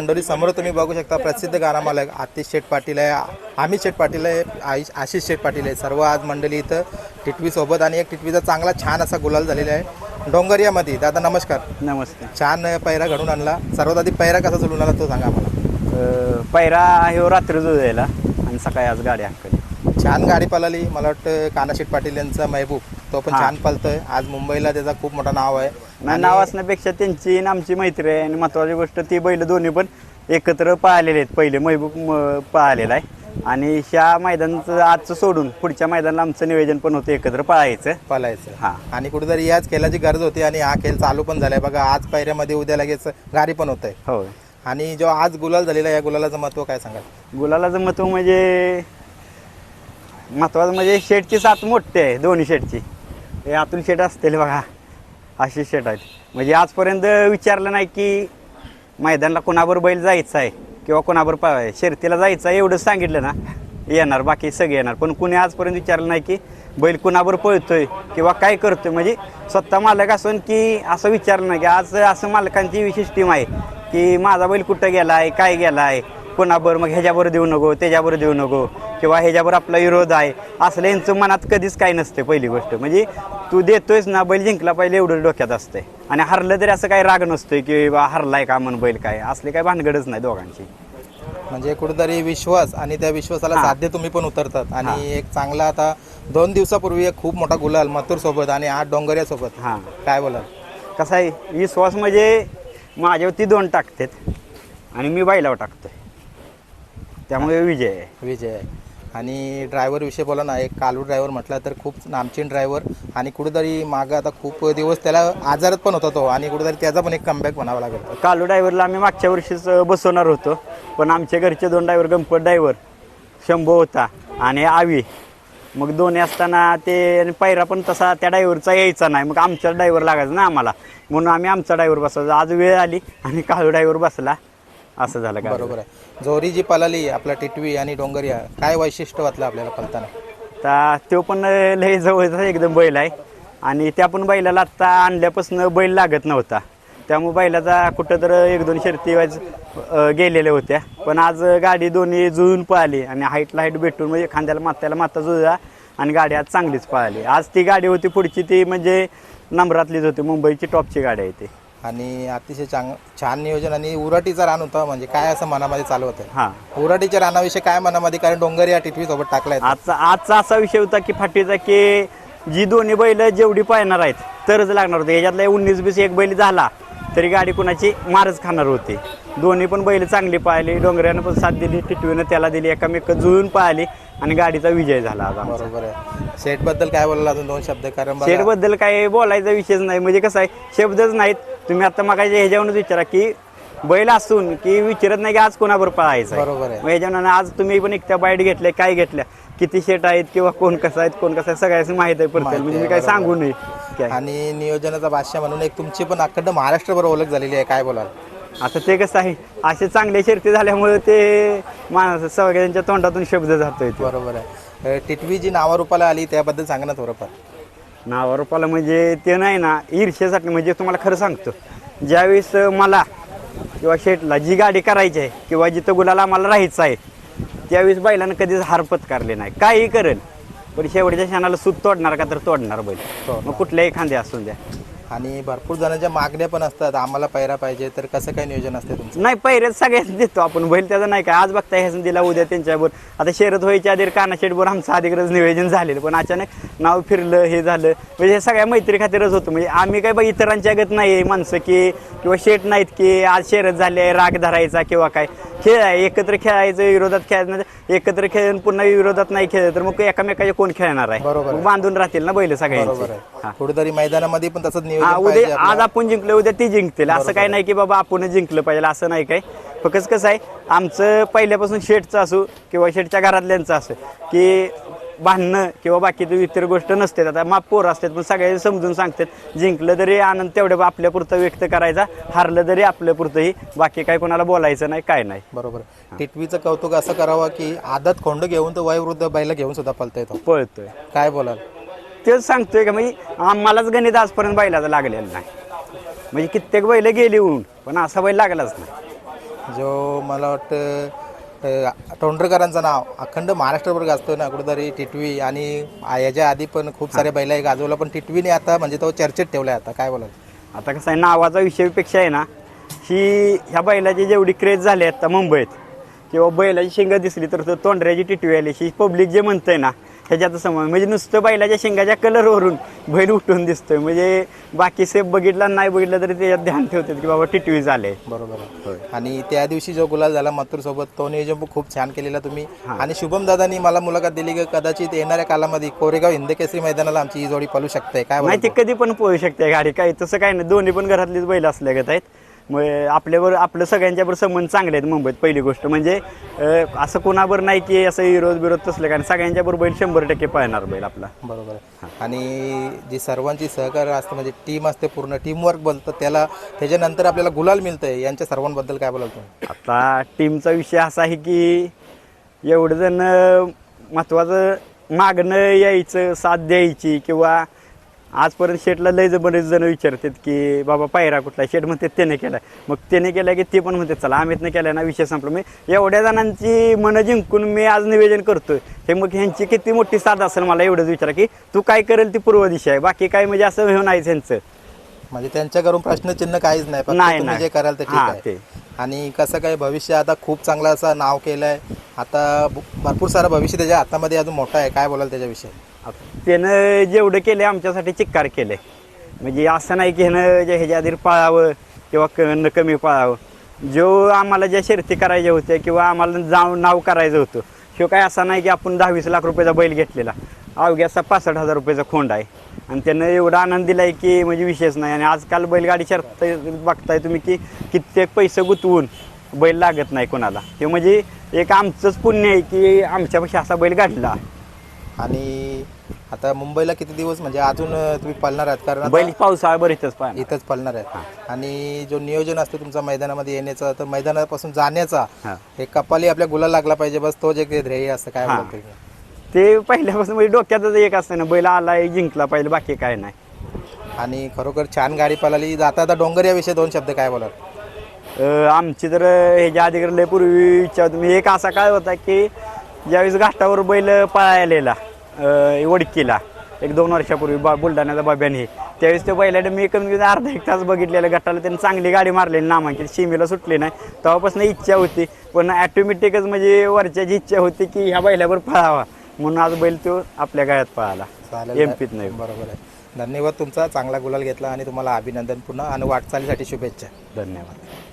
मंडळी समोर तुम्ही बघू शकता प्रसिद्ध गाणा मालक आतिश शेठ पाटील आहे अमित शेठ पाटील आहे आईश आशिष शेठ पाटील आहे. सर्व आज मंडळी इथं टिटवी सोबत आणि एक टिटवीचा चांगला छान असा गुलाल झालेला आहे. डोंगरियामध्ये दादा नमस्कार. नमस्ते. छान पैरा घडून आणला. सर्वात आधी पैरा कसा चलून आला तो सांगा आम्हाला. पैरा ह्यो रात्री जो आणि सकाळी आज गाडी हाकली छान गाडी पळाली. मला वाटतं कानाशेठ पाटील यांचा महबूब. तो पण हा. छान पळतोय आज मुंबईला त्याचा खूप मोठं नाव आहे. आणि- नाव असण्यापेक्षा त्यांची आणि आमची मैत्री आहे. आणि महत्वाची गोष्ट ती बैल दोन्ही पण एकत्र पाहिलेले आहेत. पहिले महबूब म- पाहिलेला आहे. आणि ह्या मैदानाचं आजचं सोडून पुढच्या मैदानाला आमचं नियोजन पण होतं. एकत्र पळायचं. पळायचं. हा. आणि कुठेतरी याच खेळाची गरज होती आणि हा खेळ चालू पण झालाय. बघा आज पैऱ्यामध्ये उद्या लगेच गाडी पण होत आहे होय. आणि जो आज गुलाल झालेला आहे, या गुलालाचं महत्त्व काय सांगाल? गुलालाचं महत्त्व म्हणजे महत्वाचं म्हणजे शेटची साथ मोठी आहे दोन्ही शेटची. हे अतुल शेट असतील बघा. अशी शेट आहेत. म्हणजे आजपर्यंत विचारलं नाही की मैदानाला कोणाबरोबर बैल जायचं आहे किंवा कोणाबरोबर पळाय शर्तीला जायचं आहे एवढं सांगितलं ना. येणार बाकी सगळे येणार. पण कुणी आजपर्यंत विचारलं नाही की बैल कुणावर पळतोय किंवा काय करतोय. म्हणजे स्वतः मालक असून की असं विचारलं नाही की आज असं मालकांची विशेष टीम आहे की माझा बैल कुठं गेला आहे काय गेला आहे कोणाबर मग ह्याच्यावर देऊ नको त्याच्यावर देऊ नको किंवा ह्याच्यावर आपला विरोध आहे असलं यांचं मनात कधीच काय नसते पहिली गोष्ट. म्हणजे तू देतोयस ना बैल जिंकला पाहिजे एवढं डोक्यात असतंय. आणि हरलं तरी असं काही राग नसतोय की बा हरलाय का म्हण बैल काय? असले काही भानगडच नाही दोघांची. म्हणजे कुठेतरी विश्वास आणि त्या विश्वासाला. साध्य तुम्ही पण उतरतात. आणि एक चांगला आता दोन दिवसापूर्वी एक खूप मोठा गुलाल मथुर सोबत आणि आज डोंगरिया सोबत हां. काय बोलाल? कसं आहे? विश्वास म्हणजे माझ्यावरती दोन टाकतात आणि मी बैलावर टाकतोय. त्यामुळे विजय आहे. विजय आहे. आणि ड्रायव्हर विषय बोला ना एक कालू ड्रायव्हर म्हटला तर खूप नामचीन ड्रायव्हर आणि कुठेतरी मागं आता खूप दिवस त्याला आजारात पण होता तो आणि कुठेतरी त्याचा पण एक कमबॅक म्हणावा लागेल. कालू ड्रायव्हरला आम्ही मागच्या वर्षीच बसवणार होतो. पण आमच्या घरचे दोन ड्रायव्हर गणपत ड्रायव्हर शंभू होता आणि आवी. मग दोन्ही असताना ते आणि पायरा पण तसा त्या ड्रायव्हरचा यायचा नाही. मग आमचा ड्रायव्हर लागायचा ना आम्हाला. म्हणून आम्ही आमचा ड्रायव्हर बसवायचा आज वेळ आली आणि कालू ड्रायव्हर बसला. असं झालं का? बरोबर आहे. जोरी जी पळाली आपला टिटवी आणि डोंगरिया काय वैशिष्ट्य वाटलं आपल्याला पळताना तर तो पण लय जवळचा एकदम बैल आहे. आणि त्या पण बैलाला आत्ता आणल्यापासून बैल लागत नव्हता. त्यामुळे बैलाचा कुठं तर एक दोन शर्ती वाज अ, गेलेल्या होत्या. पण आज गाडी दोन्ही जुळून पळाली आणि हाईटला हाईट भेटून म्हणजे खांद्याला मात्याला माता जुळला आणि गाडी आज चांगलीच पळाली. आज ती गाडी होती पुढची ती म्हणजे नंबरातलीच होती. मुंबईची टॉपची गाडी आहे ती. आणि अतिशय चांग छान नियोजन आणि उराटीचा रान होता म्हणजे काय असं मनामध्ये चालू होतं? हां. उराटीच्या रानाविषयी काय मनामध्ये? कारण डोंगरिया टिटवी सोबत टाकलाय आजचा आजचा असा विषय होता की फाटीचा की जी दोन्ही बैल जेवढी पाहणार आहेत तरच लागणार होते. याच्यातला उन्नीस बीस एक बैल झाला तरी गाडी कुणाची मारच खाणार होती. दोन्ही पण बैल चांगली पाहिली डोंगऱ्यानं पण साथ दिली टिटवीनं त्याला दिली एकामेक जुळून पाहिली आणि गाडीचा विजय झाला आज आमचा. बरोबर आहे. सेटबद्दल काय बोलायला अजून दोन शब्द? कारण बघा, शेडबद्दल काय बोलायचा विषयच नाही. म्हणजे कसं आहे शब्दच नाहीत तुम्ही आता मग ह्याच्यावरूनच विचारा की बैल असून की विचारत नाही की आज कोणाबरोबर पळायचं आहे. बरोबर आहे. मग आज तुम्ही पण एक त्या बाईट घेतल्या काय घेतल्या किती शेट आहेत किंवा कोण कसं आहेत कोण कसं आहे सगळ्याच माहीत आहे पडतं माहिती म्हणजे आहे, मी काय बरोबर. सांगू नये काय आणि नियोजनाचा बादशाह म्हणून एक तुमची पण अखंड महाराष्ट्रभर ओळख झालेली आहे काय बोलाल आता ते कसं आहे असे चांगले शर्ती झाल्यामुळे ते माणसं सगळ्यांच्या तोंडातून शब्द जातोय ते. बरोबर आहे अ, टिटवी जी नावारूपाला आली त्याबद्दल सांगा ना थोडंफार नावारूपाला म्हणजे ते नाही ना ईर्ष्यासाठी म्हणजे तुम्हाला खरं सांगतो. ज्यावेळेस मला किंवा शेटला जी गाडी करायची आहे किंवा जिथं गुलाला आम्हाला राहायचं आहे त्यावेळेस बैलानं कधीच हार पत्कारले नाही. काही करेल पण शेवटच्या क्षणाला सूत तोडणार का तर तोडणार बैल. तोडणार. मग कुठल्याही खांदे असून द्या. आणि भरपूर जणांच्या मागण्या पण असतात. आम्हाला पैरा पाहिजे तर कसं काय नियोजन असते तुमचं? नाही पहिलेच सगळ्यांना देतो आपण. बैल त्याचा नाही काय आज बघता ह्याच दिला उद्या त्यांच्याबरोबर आता शर्यत व्हायच्या आधी काना शेटबरोबर आमचं अधिकच नियोजन झालेलं. पण अचानक नाव फिरलं हे झालं. म्हणजे हे सगळ्या मैत्री खातीरच होतं. म्हणजे आम्ही काय बघ इतरांच्या गत नाही माणसं की किंवा शेट नाहीत की आज शर्यत झाली आहे राग धरायचा किंवा काय. खेळ आहे एकत्र खेळायचं विरोधात खेळायचं एकत्र खेळून पुन्हा विरोधात नाही खेळलं तर मग एकामेकाचे कोण खेळणार आहे? बरोबर बांधून राहतील ना बैल सगळ्यांचे. हा. कुठेतरी मैदानामध्ये पण तसंच हा नियोजन उद्या आज आपलं. आपण जिंकलं उद्या ती जिंकतील. असं काही नाही की बाबा आपण जिंकलं पाहिजे असं नाही काय फक्त कसं आहे आमचं पहिल्यापासून शेटचं असो किंवा शेटच्या घरातल्यांचं असो की भांडणं किंवा बाकीची इतर गोष्ट नसते. आता माप पोर असतात पण सगळे समजून सांगतात जिंकलं तरी आनंद तेवढ्या आपल्या पुरतं व्यक्त करायचा हारलं तरी आपल्या पुरतंही बाकी काही कोणाला बोलायचं नाही काय नाही. बरोबर टिटवीचं कौतुक असं करावं की आदत खोंड घेऊन तर वयोवृद्ध बैला घेऊन सुद्धा पळता येतो. पळतोय. काय बोलाल? तेच सांगतोय का म्हणजे आम्हालाच गणित आजपर्यंत बैलाचं लागलेलं नाही. म्हणजे कित्येक बैल गेली होऊन पण असा बैल लागलाच नाही. जो मला वाटतं अ, टोंडरकरांचं नाव अखंड महाराष्ट्रभर गाजतो ना कुठेतरी टिटवी आणि आ- याच्या आधी पण खूप सारे बैल आहे गाजवलं पण टिटवीने आता म्हणजे तो चर्चेत ठेवला आता काय बोलाल? आता कसं आहे नावाचा विषयपेक्षा आहे ना ही ह्या बैलाची जेवढी क्रेज झाली आता मुंबईत किंवा बैलाची शिंग दिसली तर तो तोंडऱ्याची टिटवी आली ही पब्लिक जे म्हणतंय ना ह्याच्यात समज म्हणजे नुसतं बैलाच्या शिंगाच्या कलरवरून बैल उठून दिसतोय. म्हणजे बाकी सेफ बघितला नाही बघितलं तरी त्याच्यात ध्यान ठेवतात की बाबा टिटवी झाले बरोबर आणि त्या दिवशी जो गुलाल झाला मथुर सोबत तो नियोजन खूप छान केलेला तुम्ही. आणि शुभम दादानी मला मुलाखत दिली की कदाचित येणाऱ्या कालामध्ये कोरेगाव हिंदकेसरी मैदानाला आमची ही जोडी पळू शकते. काय नाही बोलाल ते कधी पण पळू शकते. गाडी काय तसं काय नाही. दोन्ही पण घरातलीच बैल असल्यागत आहेत. मग आपल्यावर आपलं सगळ्यांच्याबरोबर संबंध चांगले आहेत मुंबईत पहिली गोष्ट. म्हणजे असं कोणाबर नाही की असं विरोध विरोध तसलं काय सगळ्यांच्या बरोबर बैल शंभर टक्के पळणार बैल आपला. बरोबर आहे. आणि जी सर्वांची सहकार्य असते म्हणजे टीम असते पूर्ण टीमवर्क बोलतं त्याला त्याच्यानंतर आपल्याला गुलाल मिळतंय. यांच्या सर्वांबद्दल काय बोलाल तुम्ही? आता टीमचा विषय असा आहे की एवढं जण महत्त्वाचं मागणं यायचं साथ द्यायची किंवा आजपर्यंत शेटला लय बरेच जण विचारतात की बाबा पायरा कुठला? शेट म्हणतात त्याने केलाय मग त्याने केलाय की ते पण म्हणतात चला आम्हीतनं केलाय ना विषय संपला. मी एवढ्या जणांची मनं जिंकून मी आज निवेदन करतोय. हे मग ह्यांची किती मोठी साथ असेल मला एवढंच विचारा की तू काय करेल ती पूर्व दिशा आहे. बाकी काय म्हणजे असं हे नाही त्यांचं म्हणजे त्यांच्याकडून प्रश्नचिन्ह काहीच नाही फक्त नाही. जे कराल ते ठीक आहे. आणि कसं काय भविष्य आता खूप चांगलं असं नाव केलंय. आता भरपूर सारं भविष्य त्याच्या हातामध्ये अजून मोठं आहे. काय बोलाल त्याच्याविषयी? त्यानं जेवढं केलं आमच्यासाठी चिक्कार केलंय. म्हणजे असं नाही की ह्यानं जे ह्याच्या आधी पाळावं किंवा कन्न कमी पाळावं. जो आम्हाला ज्या शर्ती करायच्या होत्या किंवा आम्हाला जाऊ नाव करायचं होतं शिव काय असा नाही की आपण दहावीस लाख रुपयाचा बैल घेतलेला. अवघ्याचा पासष्ट हजार रुपयाचा खोंड आहे. आणि त्यानं एवढा आनंद दिला आहे की म्हणजे विशेष नाही. आणि आजकाल बैलगाडी शर्त बघताय तुम्ही की कित्येक पैसे गुंतवून बैल लागत नाही कोणाला. ते म्हणजे एक आमचंच पुण्य आहे की आमच्यापेक्षा असा बैल काढला आणि आता मुंबईला किती दिवस म्हणजे अजून तुम्ही पळणार आहात? कारण बैल पावसाळा बरीच पाहिजे इथंच पळणार आहेत. आणि जो नियोजन असतो तुमचा मैदानामध्ये येण्याचा तर मैदानापासून जाण्याचा हा. कपाली आपल्या गुलाल लागला पाहिजे बस तो जे ध्येय असतं काय. बोलतो? ते पहिल्यापासून म्हणजे डोक्यातच एक असतं ना बैल आलाय जिंकला पाहिजे बाकी काय नाही. आणि खरोखर छान गाडी पळाली. जाता आता डोंगर याविषयी दोन शब्द काय बोलाल? अं, आमची तर ह्याच्या आधी लय पूर्वी इच्छा होती म्हणजे एक असा काय होता की ज्यावेळेस घाटावर बैल पळायलेला वडकीला एक दोन वर्षापूर्वी बा बुलढाण्याचा बाब्याने. त्यावेळेस त्या बैलाने मी कमी कमी अर्धा एक तास बघितलेलं गटाला. त्यांनी चांगली गाडी मारलेली नामांकित. सीमेला सुटली नाही. तेव्हापासून इच्छा होती. पण ॲटोमॅटिकच म्हणजे वरच्याची इच्छा होती की ह्या बैलावर पळावा. म्हणून आज बैल तो आपल्या गाळ्यात पळाला. एम पीत नाही. बरोबर आहे. धन्यवाद तुमचा. चांगला गुलाल घेतला आणि तुम्हाला अभिनंदन. पुन्हा आणि वाटचालीसाठी शुभेच्छा. धन्यवाद.